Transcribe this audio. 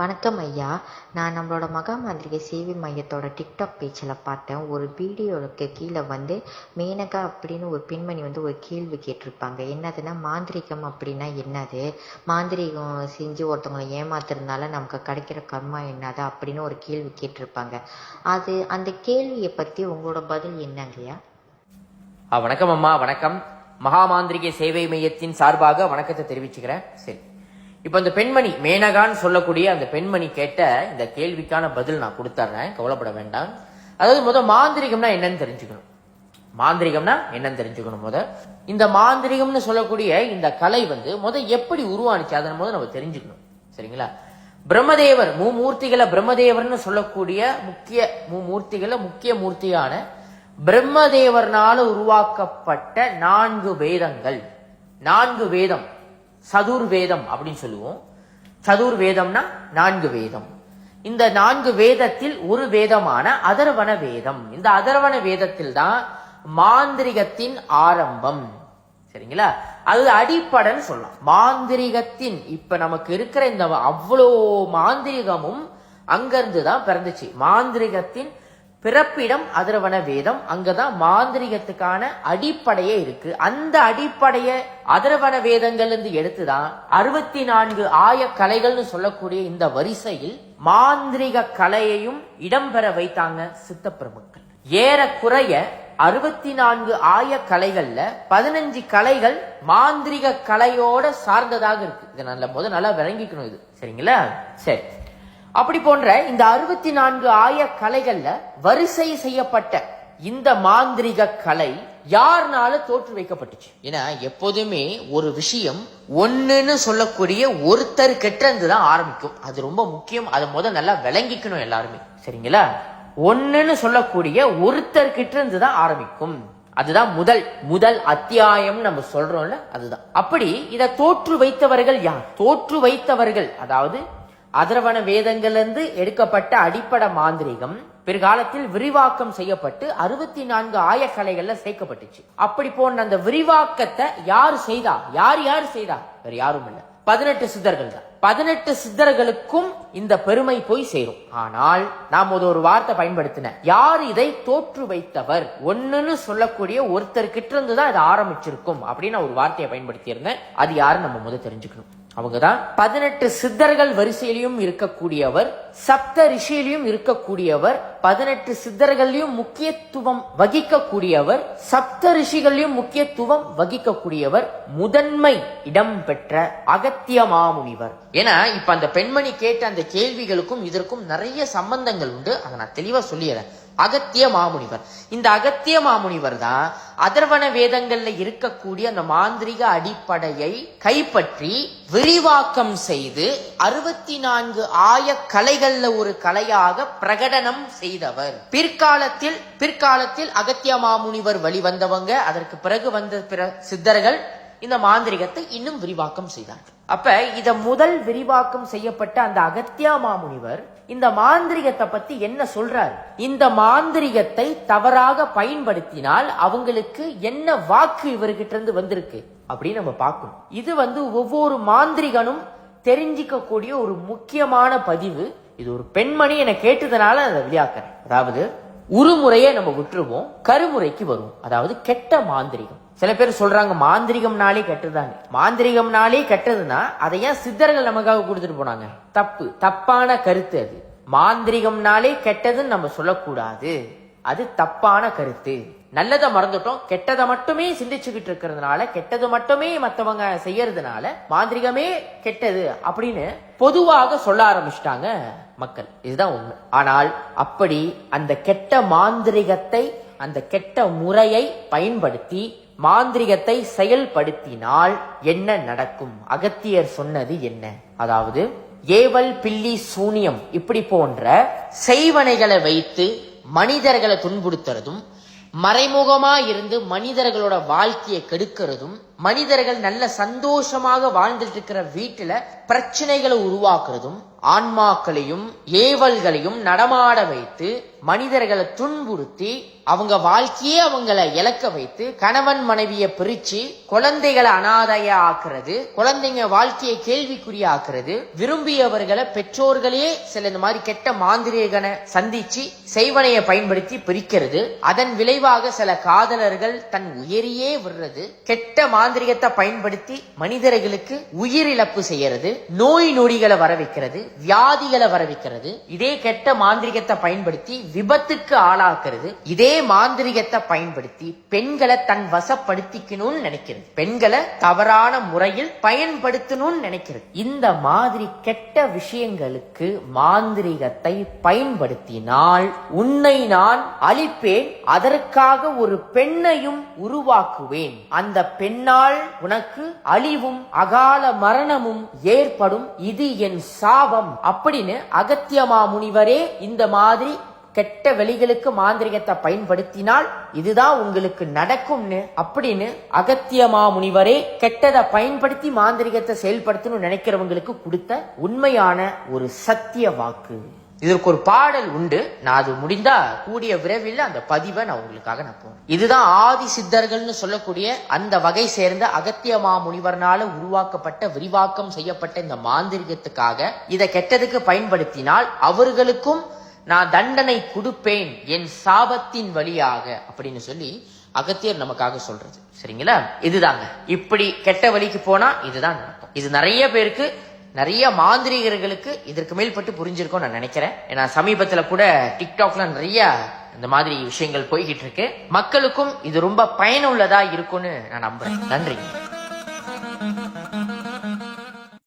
வணக்கம் ஐயா. நான் நம்மளோட மகா மாந்திரிகை சேவை மையத்தோட டிக்டாக் பேஜில் பார்த்தேன். ஒரு வீடியோவுக்கு கீழே வந்து மேனகா அப்படின்னு ஒரு பெண்மணி வந்து ஒரு கேள்வி கேட்டிருப்பாங்க. என்னதுன்னா மாந்திரிகம் அப்படின்னா என்னது? மாந்திரிகம் செஞ்சு ஒருத்தவங்களை ஏமாத்துறதுனால நமக்கு கிடைக்கிற கர்மா என்னது? அப்படின்னு ஒரு கேள்வி கேட்டிருப்பாங்க. அது அந்த கேள்வியை பற்றி உங்களோட பதில் என்னங்கய்யா வணக்கம் அம்மா. வணக்கம். மகா மாந்திரிகை சேவை மையத்தின் சார்பாக வணக்கத்தை தெரிவிச்சுக்கிறேன். சரி. இப்போ இந்த பெண்மணி மேனகான்னு சொல்லக்கூடிய அந்த பெண்மணி கேட்ட இந்த கேள்விக்கான பதில் நான் கொடுத்துட்றேன் கவலைப்பட வேண்டாம். அதாவது முதல் மாந்திரிகம்னா என்னன்னு தெரிஞ்சுக்கணும். மாந்திரிகம்னா என்னன்னு தெரிஞ்சுக்கணும் முத இந்த மாந்திரிகம்னு சொல்லக்கூடிய இந்த கலை வந்து முத எப்படி உருவானுச்சு? அதன் போது நம்ம தெரிஞ்சுக்கணும். சரிங்களா? பிரம்மதேவர் மூமூர்த்திகளை பிரம்மதேவர்னு சொல்லக்கூடிய முக்கிய மூமூர்த்திகளை முக்கிய மூர்த்தியான பிரம்மதேவர்னால உருவாக்கப்பட்ட நான்கு வேதங்கள். நான்கு வேதம். சதுர் வேதம் அப்படின்னு சொல்லுவோம். சதுர் வேதம்னா நான்கு வேதம். இந்த நான்கு வேதத்தில் ஒரு வேதமான அதர்வன வேதம். இந்த அதர்வன வேதத்தில் தான் மாந்திரிகத்தின் ஆரம்பம். சரிங்களா? அது அடிப்படைன்னு சொல்லலாம். மாந்திரிகத்தின் இப்ப நமக்கு இருக்கிற இந்த அவ்வளோ மாந்திரிகமும் அங்கிருந்து தான் பிறந்துச்சு. மாந்திரிகத்தின் பிறப்பிடம் அதிரவன வேதம். அங்கதான் மாந்திரிகத்துக்கான அடிப்படையே இருக்கு. அந்த அடிப்படைய அதிரவன வேதங்கள் இருந்து எடுத்துதான் அறுபத்தி நான்கு ஆய கலைகள்னு சொல்லக்கூடிய இந்த வரிசையில் மாந்திரிக கலையையும் இடம்பெற வைத்தாங்க சித்தப்பிரபுக்கள். ஏறக்குறைய அறுபத்தி நான்கு ஆய கலைகள்ல பதினஞ்சு கலைகள் மாந்திரிக கலையோட சார்ந்ததாக இருக்கு. இதை நல்ல போது நல்லா விளங்கிக்கணும் இது. சரிங்களா? சரி. அப்படி போன்ற இந்த அறுபத்தி நான்கு ஆய கலைகள்ல வரிசை செய்யப்பட்ட இந்த மாந்திரிக கலை யாருனால தோற்று வைக்கப்பட்டுச்சு? ஏன்னா எப்போதுமே ஒரு விஷயம் ஒண்ணுன்னு சொல்லக்கூடிய ஒருத்தர் கெட்டிருந்து தான் ஆரம்பிக்கும். அது ரொம்ப முக்கியம். அதை முதல் நல்லா விளங்கிக்கணும் எல்லாருமே. சரிங்களா? ஒண்ணுன்னு சொல்லக்கூடிய ஒருத்தர் இருந்து தான் ஆரம்பிக்கும். அதுதான் முதல் முதல் அத்தியாயம் நம்ம சொல்றோம்ல அதுதான். அப்படி இதை தோற்று வைத்தவர்கள் யார்? தோற்று வைத்தவர்கள் அதாவது அதர்வன வேதங்களிலிருந்து எடுக்கப்பட்ட அடிப்படை மாந்திரிகம் பிற்காலத்தில் விரிவாக்கம் செய்யப்பட்டு அறுபத்தி நான்கு ஆயக்கலைகள்ல சேர்க்கப்பட்டுச்சு. அப்படி போன அந்த விரிவாக்கத்தை யார் செய்தா? யார் யார் செய்தா? வேற யாரும் இல்ல. பதினெட்டு சித்தர்கள் தான். பதினெட்டு சித்தர்களுக்கும் இந்த பெருமை போய் சேரும். ஆனால் நாம் ஒரு ஒரு வார்த்தை பயன்படுத்தின யார் இதை தோற்று வைத்தவர்? ஒன்னுன்னு சொல்லக்கூடிய ஒருத்தர் கிட்ட இருந்து தான் இதை ஆரம்பிச்சிருக்கும் அப்படின்னு ஒரு வார்த்தையை பயன்படுத்தி இருந்தேன் அது யாரு நம்ம முதல் தெரிஞ்சுக்கணும். அவங்க தான் பதினெட்டு சித்தர்கள் வரிசையிலையும் இருக்கக்கூடியவர் சப்த ரிஷியிலையும் இருக்கக்கூடியவர் பதினெட்டு சித்தர்களையும் முக்கியத்துவம் வகிக்கக்கூடியவர் சப்த ரிஷிகளையும் முக்கியத்துவம் வகிக்கக்கூடியவர் முதன்மை இடம் பெற்ற அகத்திய மாமுனிவர். ஏன்னா இப்ப அந்த பெண்மணி கேட்ட அந்த கேள்விகளுக்கும் இதற்கும் நிறைய சம்பந்தங்கள் உண்டு. அதை நான் தெளிவா சொல்லிடுறேன் அகத்திய மாமுனிவர். இந்த அகத்திய மாமுனிவர் தான் அதர்வன வேதங்கள்ல இருக்கக்கூடிய அந்த மாந்திரிக அடிப்படையை கைப்பற்றி விரிவாக்கம் செய்து அறுபத்தி நான்கு ஆய கலைகள்ல ஒரு கலையாக பிரகடனம் செய்தவர். பிற்காலத்தில் பிற்காலத்தில் அகத்திய மாமுனிவர் வழிவந்தவங்க அதற்கு பிறகு வந்த பிற சித்தர்கள் இந்த மாந்திரிகத்தை இன்னும் விரிவாக்கம் செய்தார்கள். அப்ப இத முதல் விரிவாக்கம் செய்யப்பட்ட அந்த அகத்தியா மாமுனிவர் இந்த மாந்திரிகத்தை பத்தி என்ன சொல்றார்? இந்த மாந்திரிகத்தை தவறாக பயன்படுத்தினால் அவங்களுக்கு என்ன வாக்கு இவர்கிட்ட இருந்து வந்திருக்கு அப்படின்னு நம்ம பார்க்கணும். இது வந்து ஒவ்வொரு மாந்திரிகனும் தெரிஞ்சிக்கக்கூடிய ஒரு முக்கியமான பதிவு. இது ஒரு பெண்மணி என கேட்டதுனால அதை வெளியாக்குறேன் அதாவது உருமுறையை நம்ம விட்டுருவோம் கருமுறைக்கு வரும் அதாவது கெட்ட மாந்திரிகம். சில பேர் சொல்றாங்க மாந்திரிகம்னாலே கெட்டதாங்க மாந்திரிகம்னாலே கெட்டதுன்னா அதை ஏன் சித்தர்கள் நமக்காக கொடுத்துட்டு போனாங்க? தப்பு. தப்பான கருத்து அது. மாந்திரிகம்னாலே கெட்டதுன்னு நம்ம சொல்லக்கூடாது. அது தப்பான கருத்து. நல்லதை மறந்துட்டோம் கெட்டதை மட்டுமே சிந்திச்சுக்கிட்டு இருக்கிறதுனால கெட்டது மட்டுமே மத்தவங்க செய்யறதுனால மாந்திரிகமே கெட்டது அப்படின்னு பொதுவாக சொல்ல ஆரம்பிச்சிட்டாங்க மக்கள். இதுதான் உண்மை. ஆனால் அப்படி அந்த கெட்ட மாந்திரிகத்தை அந்த கெட்ட முறையை பயன்படுத்தி மாந்திரிகத்தை செயல்படுத்தினால் என்ன நடக்கும்? அகத்தியர் சொன்னது என்ன? அதாவது ஏவல் பில்லி சூனியம் இப்படி போன்ற செய்வனைகளை வைத்து மனிதர்களை துன்புறுத்துறதும் மறைமுகமாக இருந்து மனிதர்களோட வாழ்க்கையை கெடுக்கிறதும் மனிதர்கள் நல்ல சந்தோஷமாக வாழ்ந்துட்டு இருக்கிற வீட்டில் பிரச்சனைகளை உருவாக்குறதும் ஆன்மாக்களையும் ஏவல்களையும் நடமாட வைத்து மனிதர்களை துன்புறுத்தி அவங்க வாழ்க்கையே அவங்கள இழக்க வைத்து கணவன் மனைவியை பிரிச்சு குழந்தைகளை அனாதைய ஆக்குறது குழந்தைங்க வாழ்க்கையை கேள்விக்குறி ஆக்குறது விரும்பியவர்களை பெற்றோர்களே சில இந்த மாதிரி கெட்ட மாந்திரிகனை சந்திச்சு செய்வனையை பயன்படுத்தி பிரிக்கிறது. அதன் விளைவாக சில காதலர்கள் தன் உயிரியே விடுறது. கெட்ட மாந்திரிகத்தை பயன்படுத்தி மனிதர்களுக்கு உயிரிழப்பு செய்யறது. நோய் நொடிகளை வர வைக்கிறது வியாதிகளை வரவிக்கிறது. இதே கெட்ட மாந்திரிகத்தை பயன்படுத்தி விபத்துக்கு ஆளாக்குறது. இதே மாந்திரிகத்தை பயன்படுத்தி பெண்களை தன் வசப்படுத்திக்கணும்னு நினைக்கிறது. பெண்களை தவறான முறையில் பயன்படுத்தணும்னு நினைக்கிறது. இந்த மாதிரி கெட்ட விஷயங்களுக்கு மாந்திரிகத்தை பயன்படுத்தினால் உன்னை நான் அழிப்பேன் அதற்காக ஒரு பெண்ணையும் உருவாக்குவேன். அந்த பெண்ணால் உனக்கு அழிவும் அகால மரணமும் ஏற்படும். இது என் சாபம். அப்படின்னு அகத்தியமா முனிவரே இந்த மாதிரி கெட்ட வெளிகளுக்கு மாந்திரிகத்தை பயன்படுத்தினால் இதுதான் உங்களுக்கு நடக்கும்னு அப்படின்னு அகத்தியமா முனிவரே கெட்டதை பயன்படுத்தி மாந்திரிகத்தை செயல்படுத்தணும்னு நினைக்கிறவங்களுக்கு கொடுத்த உண்மையான ஒரு சத்திய வாக்கு. இதற்கு ஒரு பாடல் உண்டு. நான் அது முடிந்தா கூடிய விரைவில் அந்த பதிவை நான் உங்களுக்காக நான் போறேன் இதுதான் ஆதி சித்தர்கள்னு சொல்லக்கூடிய அந்த வகை சேர்ந்த அகத்தியமா முனிவர்னால உருவாக்கப்பட்ட விரிவாக்கம் செய்யப்பட்ட இந்த மாந்திரிகத்துக்காக இதை கெட்டதுக்கு பயன்படுத்தினால் அவர்களுக்கும் நான் தண்டனை கொடுப்பேன் என் சாபத்தின் வழியாக அப்படின்னு சொல்லி அகத்தியர் நமக்காக சொல்றது. சரிங்களா? இதுதாங்க. இப்படி கெட்ட வழிக்கு போனா இதுதான் நடக்கும். இது நிறைய பேருக்கு நிறைய மாந்திரிகர்களுக்கு இதற்கு மேல்பட்டு புரிஞ்சிருக்கும் நான் நினைக்கிறேன். ஏன்னா சமீபத்துல கூட டிக்டாக்ல நிறைய இந்த மாதிரி விஷயங்கள் போய்கிட்டு இருக்கு. மக்களுக்கும் இது ரொம்ப பயனுள்ளதா இருக்கும்னு நான் நம்புறேன். நன்றி.